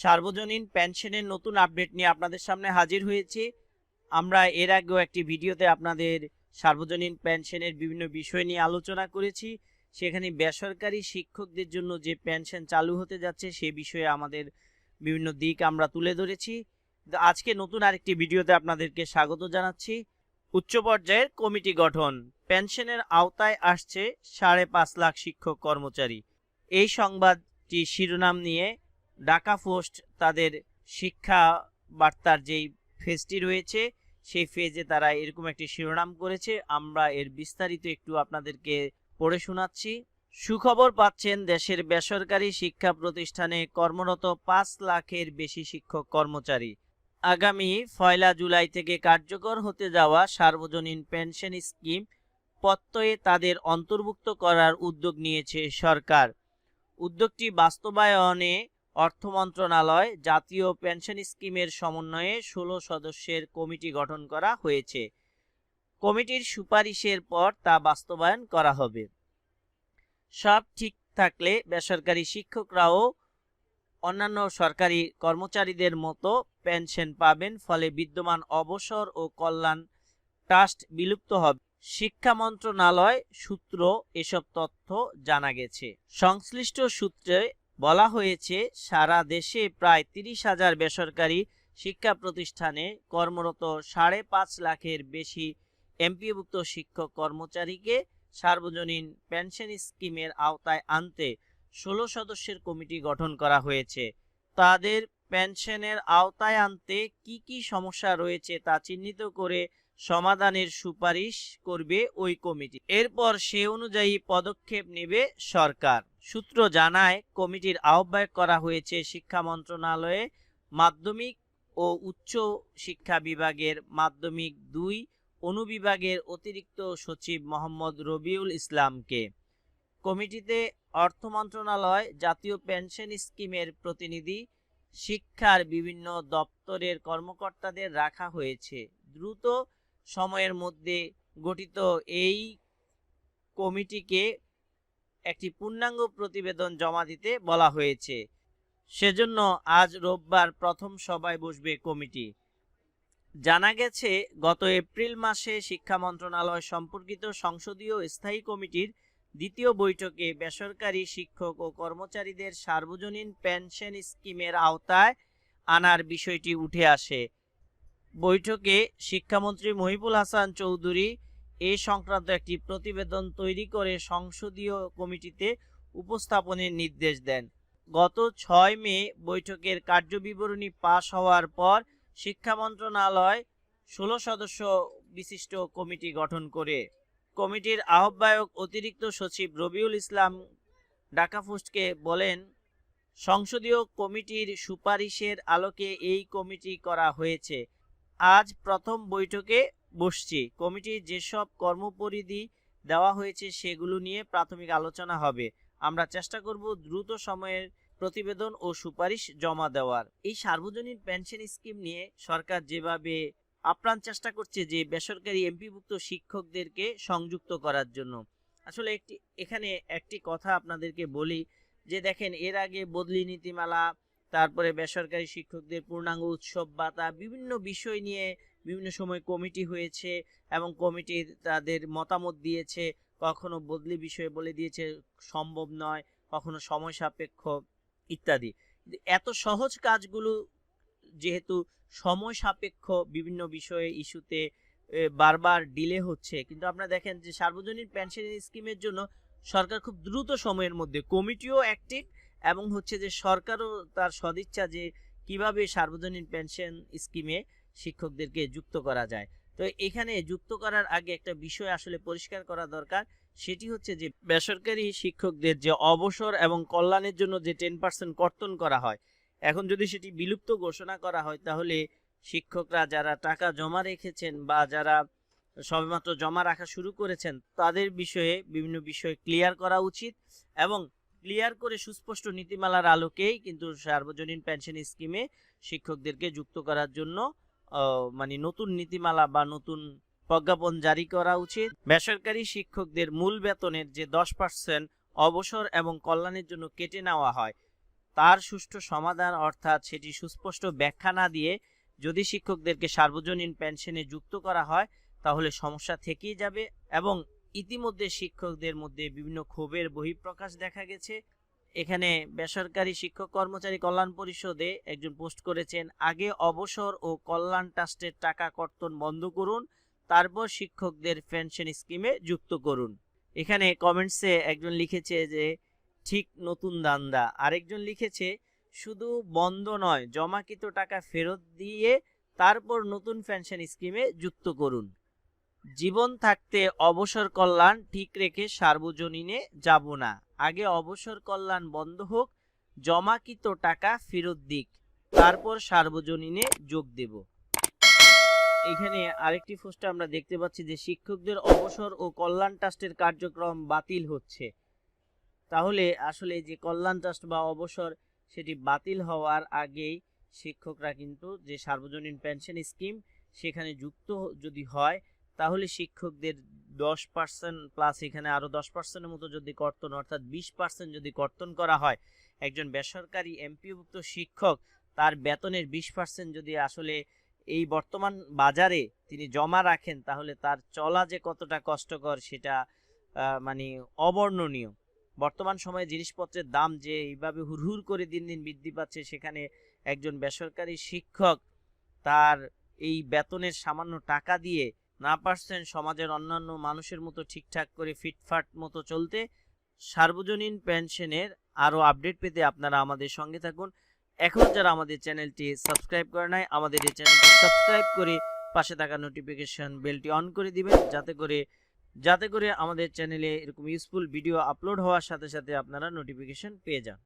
সার্বজনীন পেনশনের নতুন আপডেট নিয়ে আপনাদের সামনে হাজির হয়েছি। আমরা এর আগেও একটি ভিডিওতে আপনাদের সার্বজনীন পেনশনের বিভিন্ন বিষয় নিয়ে আলোচনা করেছি। সেখানে বেসরকারি শিক্ষকদের জন্য যে পেনশন চালু হতে যাচ্ছে, সে বিষয়ে আমাদের বিভিন্ন দিক আমরা তুলে ধরেছি। আজকে নতুন আরেকটি ভিডিওতে আপনাদেরকে স্বাগত জানাচ্ছি। উচ্চ পর্যায়ের কমিটি গঠন। পেনশনের আওতায় আসছে সাড়ে পাঁচ লাখ শিক্ষক কর্মচারী। এই সংবাদটি শিরোনাম নিয়ে ঢাকা পোস্ট তাদের শিক্ষা বার্তার যেই ফেজটি রয়েছে, সেই ফেজে তারা এরকম একটি শিরোনাম করেছে। আমরা এর বিস্তারিত একটু আপনাদেরকে পড়ে শোনাচ্ছি। সুখবর পাচ্ছেন, দেশের বেসরকারি শিক্ষা প্রতিষ্ঠানে কর্মরত পাঁচ লাখের বেশি শিক্ষক কর্মচারী। আগামী পয়লা জুলাই থেকে কার্যকর হতে যাওয়া সার্বজনীন পেনশন স্কিম প্রত্যয়ে তাদের অন্তর্ভুক্ত করার উদ্যোগ নিয়েছে সরকার। উদ্যোগটি বাস্তবায়নে অর্থ মন্ত্রণালয় জাতীয় পেনশন স্কিমের সমন্বয়ে ষোলো সদস্যের কমিটি গঠন করা হয়েছে। কমিটির সুপারিশের পর তা বাস্তবায়ন করা হবে। সব ঠিক থাকলে বেসরকারি শিক্ষকরাও অন্যান্য সরকারি কর্মচারীদের মতো পেনশন পাবেন, ফলে বিদ্যমান অবসর ও কল্যাণ ট্রাস্ট বিলুপ্ত হবে। শিক্ষা মন্ত্রণালয় সূত্র এসব তথ্য জানা গেছে। সংশ্লিষ্ট সূত্রে বলা হয়েছে, সারা দেশে প্রায় তিরিশ হাজার বেসরকারি শিক্ষা প্রতিষ্ঠানে কর্মরত সাড়ে পাঁচ লাখের বেশি এমপিভুক্ত শিক্ষক কর্মচারীকে সার্বজনীন পেনশন স্কিমের আওতায় আনতে ষোলো সদস্যের কমিটি গঠন করা হয়েছে। তাদের পেনশনের আওতায় আনতে কি কি সমস্যা রয়েছে তা চিহ্নিত করে সমাধানের সুপারিশ করবে ওই কমিটি। এরপর সে অনুযায়ী পদক্ষেপ নেবে সরকার। সূত্র জানায়, কমিটির আহ্বায়ক করা হয়েছে শিক্ষা মন্ত্রণালয়ে মাধ্যমিক ও উচ্চ শিক্ষা বিভাগের মাধ্যমিক দুই, অনুবিভাগের অতিরিক্ত সচিব মোহাম্মদ রবিউল ইসলামকে। কমিটিতে অর্থ মন্ত্রণালয়, জাতীয় পেনশন স্কিমের প্রতিনিধি, শিক্ষার বিভিন্ন দপ্তরের কর্মকর্তাদের রাখা হয়েছে। দ্রুত সময়ের মধ্যে গঠিত এই কমিটিকে একটি পূর্ণাঙ্গ প্রতিবেদন জমা দিতে বলা হয়েছে। সেজন্য আজ রোববার প্রথম সভায় বসবে কমিটি। জানা গেছে, গত এপ্রিল মাসে শিক্ষা মন্ত্রণালয় সম্পর্কিত সংসদীয় স্থায়ী কমিটির দ্বিতীয় বৈঠকে বেসরকারি শিক্ষক ও কর্মচারীদের সার্বজনীন পেনশন স্কিমের আওতায় আনার বিষয়টি উঠে আসে। বৈঠকে শিক্ষামন্ত্রী মহিবুল হাসান চৌধুরী এ সংক্রান্ত একটি প্রতিবেদন তৈরি করে সংসদীয় কমিটিতে উপস্থাপনের নির্দেশ দেন। গত ছয় মে বৈঠকের কার্যবিবরণী পাশ হওয়ার পর শিক্ষা মন্ত্রণালয় ষোলো সদস্য বিশিষ্ট কমিটি গঠন করে। কমিটির আহ্বায়ক অতিরিক্ত সচিব রবিউল ইসলাম ডাকাফুস্টকে বলেন, সংসদীয় কমিটির সুপারিশের আলোকে এই কমিটি করা হয়েছে। আজ প্রথম বৈঠকে বসছি। কমিটির যেসব কর্মপরিধি দেওয়া হয়েছে সেগুলো নিয়ে প্রাথমিক আলোচনা হবে। আমরা চেষ্টা করব দ্রুত সময়ের প্রতিবেদন ও সুপারিশ জমা দেওয়ার। এই সার্বজনীন পেনশন স্কিম নিয়ে সরকার যেভাবে আপ্রাণ চেষ্টা করছে যে বেসরকারি এমপিভুক্ত শিক্ষকদেরকে সংযুক্ত করার জন্য। আসলে একটি, এখানে একটি কথা আপনাদেরকে বলি যে দেখেন, এর আগে বদলি নীতিমালা তারপরে বেসরকারি শিক্ষকদের পূর্ণাঙ্গ উৎসব ভাতা বিভিন্ন বিষয় নিয়ে বিভিন্ন সময় কমিটি হয়েছে এবং কমিটি তাদের মতামত দিয়েছে। কখনো বদলি বিষয়ে বলে দিয়েছে, সম্ভব নয়, কখনো সময় সাপেক্ষ ইত্যাদি। এত সহজ কাজগুলো যেহেতু সময় সাপেক্ষ বিভিন্ন বিষয়ে ইস্যুতে বারবার ডিলে হচ্ছে। কিন্তু আপনারা দেখেন যে সার্বজনীন পেনশন স্কিমের জন্য সরকার খুব দ্রুত সময়ের মধ্যে কমিটিও অ্যাক্টিভ এবং হচ্ছে যে সরকারও তার সদিচ্ছা যে কীভাবে সার্বজনীন পেনশন স্কিমে শিক্ষকদেরকে যুক্ত করা যায়। তো এখানে যুক্ত করার আগে একটা বিষয় আসলে পরিষ্কার করা দরকার, সেটি হচ্ছে যে বেসরকারি শিক্ষকদের যে অবসর এবং কল্যাণের জন্য যে টেন পার্সেন্ট কর্তন করা হয়, এখন যদি সেটি বিলুপ্ত ঘোষণা করা হয়, তাহলে শিক্ষকরা যারা টাকা জমা রেখেছেন বা যারা সবেমাত্র জমা রাখা শুরু করেছেন, তাদের বিষয়ে বিভিন্ন বিষয় ক্লিয়ার করা উচিত এবং ক্লিয়ার করে সুস্পষ্ট নীতিমালার আলোকেই কিন্তু সার্বজনীন পেনশন স্কিমে শিক্ষকদেরকে যুক্ত করার জন্য মানে নতুন নীতিমালা বা নতুন প্রজ্ঞাপন জারি করা উচিত। বেসরকারি শিক্ষকদের মূল বেতনের যে দশ পার্সেন্ট অবসর এবং কল্যাণের জন্য কেটে নেওয়া হয়, তার সুষ্ঠু সমাধান অর্থাৎ সেটি সুস্পষ্ট ব্যাখ্যা না দিয়ে যদি শিক্ষকদেরকে সার্বজনীন পেনশনে যুক্ত করা হয়, তাহলে সমস্যা থেকেই যাবে এবং ইতিমধ্যে শিক্ষকদের মধ্যে বিভিন্ন ক্ষোভের বহিঃপ্রকাশ দেখা গেছে। এখানে বেসরকারি শিক্ষক কর্মচারী কল্যাণ পরিষদে একজন পোস্ট করেছেন, আগে অবসর ও কল্যাণ ট্রাস্টের টাকা কর্তন বন্ধ করুন, তারপর শিক্ষকদের পেনশন স্কিমে যুক্ত করুন। এখানে কমেন্টসে একজন লিখেছে যে, ঠিক নতুন দান্দা। আরেকজন লিখেছে, শুধু বন্ধ নয়, জমাকৃত টাকা ফেরত দিয়ে তারপর নতুন পেনশন স্কিমে যুক্ত করুন। জীবন থাকতে অবসর কল্যাণ ঠিক রেখে সার্বজনীনে যাব না। আগে অবসর কল্যাণ বন্ধ হোক, জমাকৃত টাকা ফেরত দিক, তারপর সার্বজনীনে যোগ দেব। এখানে আরেকটি পোস্টে আমরা দেখতে পাচ্ছি যে শিক্ষকদের অবসর ও কল্যাণ ট্রাস্টের কার্যক্রম বাতিল হচ্ছে। তাহলে আসলে যে কল্যাণ ট্রাস্ট বা অবসর, সেটি বাতিল হওয়ার আগেই শিক্ষকরা কিন্তু যে সার্বজনীন পেনশন স্কিম, সেখানে যুক্ত যদি হয় তাহলে শিক্ষকদের দশ পার্সেন্ট প্লাস এখানে আরও দশ পার্সেন্টের মতো যদি কর্তন, অর্থাৎ বিশ পার্সেন্ট যদি কর্তন করা হয়, একজন বেসরকারি এমপিভুক্ত শিক্ষক তার বেতনের বিশ পার্সেন্ট যদি আসলে এই বর্তমান বাজারে তিনি জমা রাখেন, তাহলে তার চলা যে কতটা কষ্টকর সেটা মানে অবর্ণনীয়। বর্তমান সময়ে জিনিসপত্রের দাম যে এইভাবে হুড়হুড় করে দিন দিন বৃদ্ধি পাচ্ছে, সেখানে একজন বেসরকারি শিক্ষক তার এই বেতনের সামান্য টাকা দিয়ে না পারছেন সমাজের অন্যান্য মানুষের মতো ঠিকঠাক করে ফিটফাট মতো চলতে, সার্বজনীন পেনশনের আরও আপডেট পেতে আপনারা আমাদের সঙ্গে থাকুন। এখন যারা আমাদের চ্যানেলটি সাবস্ক্রাইব করে নাই, আমাদের এই চ্যানেলটি সাবস্ক্রাইব করে পাশে থাকা নোটিফিকেশন বেলটি অন করে দিবেন, যাতে করে যাতে করে আমাদের চ্যানেলে এরকম ইউজফুল ভিডিও আপলোড হওয়ার সাথে সাথে আপনারা নোটিফিকেশন পেয়ে যান।